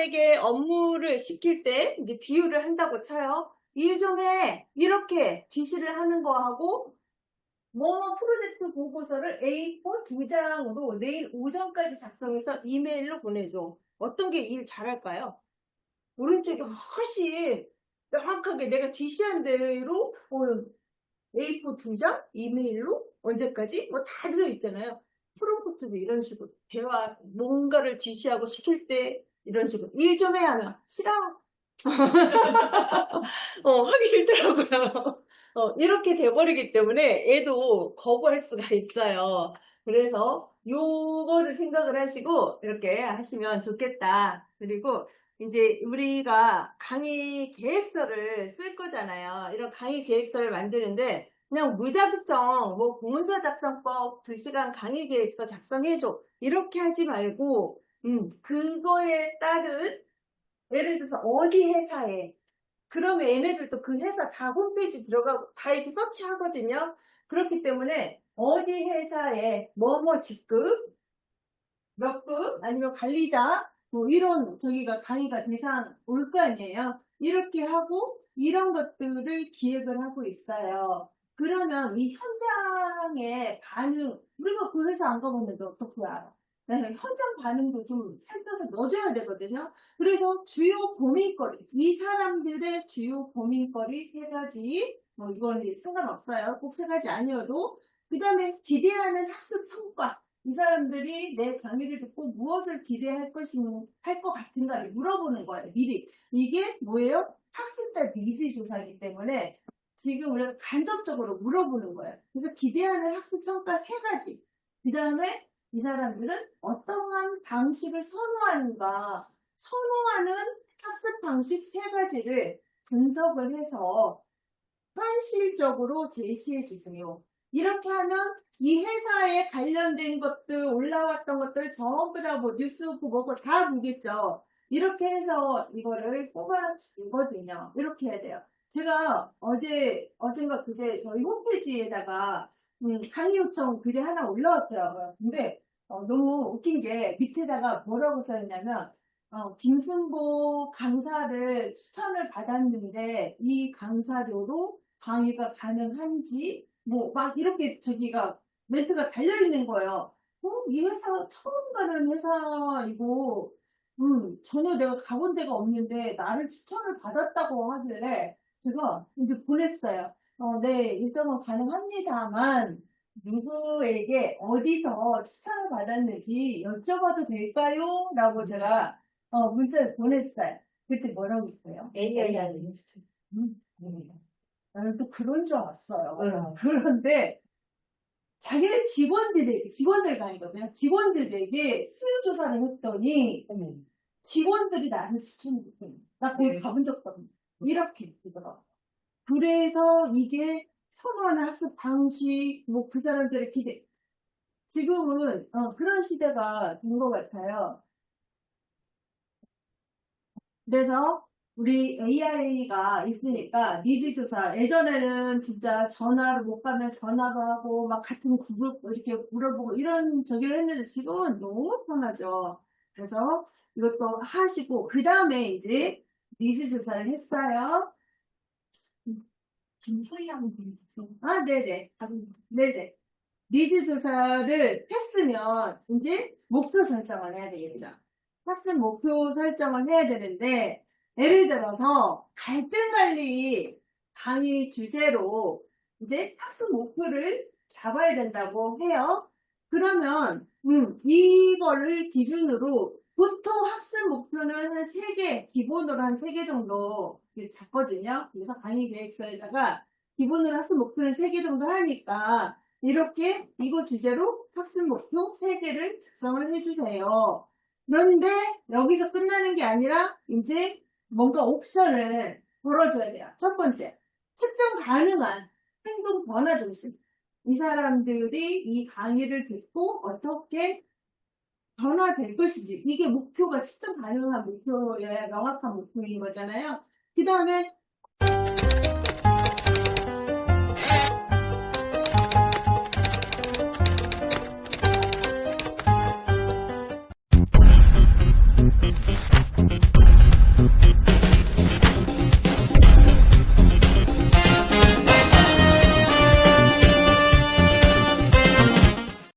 사람에게 업무를 시킬 때 이제 비유를 한다고 쳐요. 일 좀 해. 이렇게 지시를 하는 거하고 뭐 프로젝트 보고서를 A4 두 장으로 내일 오전까지 작성해서 이메일로 보내줘. 어떤 게 일 잘할까요? 오른쪽이 훨씬 명확하게 내가 지시한 대로 어, A4 두 장, 이메일로 언제까지 뭐 다 들어있잖아요. 프롬프트도 이런 식으로 대화 뭔가를 지시하고 시킬 때 이런 식으로 일 좀 해야 하면 싫어. 어, 하기 싫더라고요. 어, 이렇게 돼버리기 때문에 애도 거부할 수가 있어요. 그래서 요거를 생각을 하시고 이렇게 하시면 좋겠다. 그리고 이제 우리가 강의 계획서를 쓸 거잖아요. 이런 강의 계획서를 만드는데 그냥 무작정 뭐 공문서 작성법 2시간 강의 계획서 작성해줘 이렇게 하지 말고 음, 그거에 따른 예를 들어서 어디 회사에 그러면 얘네들도 그 회사 다 홈페이지 들어가고 다 이렇게 서치하거든요. 그렇기 때문에 어디 회사에 뭐뭐 직급 몇 급 아니면 관리자 뭐 이런 저기가 강의가 대상 올 거 아니에요. 이렇게 하고 이런 것들을 기획을 하고 있어요. 그러면 이 현장의 반응 우리가 그 회사 안 가봤는데 어떻게 알아? 네, 현장 반응도 좀 살펴서 넣어줘야 되거든요. 그래서 주요 고민거리, 이 사람들의 주요 고민거리 세 가지, 뭐 이제 상관없어요. 꼭 세 가지 아니어도. 그 다음에 기대하는 학습 성과. 이 사람들이 내 강의를 듣고 무엇을 기대할 것인, 할것 같은가를 물어보는 거예요. 미리. 이게 뭐예요? 학습자 니즈 조사이기 때문에 지금 우리가 간접적으로 물어보는 거예요. 그래서 기대하는 학습 성과 세 가지. 그 다음에 이 사람들은 어떠한 방식을 선호하는가, 선호하는 학습 방식 세 가지를 분석을 해서 현실적으로 제시해 주세요. 이렇게 하면 이 회사에 관련된 것들, 올라왔던 것들 전부 다 뭐 뉴스 보고 다 보겠죠. 이렇게 해서 이거를 뽑아주거든요. 이렇게 해야 돼요. 제가 어제, 어젠가 그제 저희 홈페이지에다가 음, 강의 요청 글이 하나 올라왔더라고요. 근데 어, 너무 웃긴 게 밑에다가 뭐라고 써있냐면 어, 김순보 강사를 추천을 받았는데 이 강사료로 강의가 가능한지 뭐 막 이렇게 저기가 멘트가 달려있는 거예요. 어? 이 회사 처음 가는 회사이고 음, 전혀 내가 가본 데가 없는데 나를 추천을 받았다고 하길래 제가 이제 보냈어요. 어, 네, 일정은 가능합니다만 누구에게 어디서 추천을 받았는지 여쭤봐도 될까요? 라고 제가 어, 문자를 보냈어요. 그때 뭐라고 했어요? AI라는 음, 나는 또 그런 줄 알았어요. 응. 그런데 자기네 직원들에게, 직원들 강의거든요. 직원들에게 수요 조사를 했더니 직원들이 나를 추천해줬거든요. 나 거기 네. 가본 적도 없는데. 이렇게 되더라고요. 그래서 이게 선호하는 학습 방식, 뭐 그 사람들의 기대. 지금은 어, 그런 시대가 된 것 같아요. 그래서 우리 AI가 있으니까 니즈 조사. 예전에는 진짜 전화를 못 가면 전화도 하고 막 같은 그룹 이렇게 물어보고 이런 저기를 했는데 지금은 너무 편하죠. 그래서 이것도 하시고 그 다음에 이제 니즈 조사를 했어요. 김소희라는 분이 있어. 아, 네네. 네네. 니즈 조사를 했으면 이제 목표 설정을 해야 되겠죠. 학습 목표 설정을 해야 되는데 예를 들어서 갈등 관리 강의 주제로 이제 학습 목표를 잡아야 된다고 해요. 그러면 음, 이거를 기준으로 보통 학습 목표는 한 3개, 기본으로 한 3개 정도 잡거든요. 그래서 강의 계획서에다가 기본으로 학습 목표는 3개 정도 하니까 이렇게 이거 주제로 학습 목표 3개를 작성을 해주세요. 그런데 여기서 끝나는 게 아니라 이제 뭔가 옵션을 걸어줘야 돼요. 첫 번째, 측정 가능한 행동 변화 중심. 이 사람들이 이 강의를 듣고 어떻게 변화될 것인지 이게 목표가 측정 가능한 목표여야 명확한 목표인 거잖아요. 그 다음에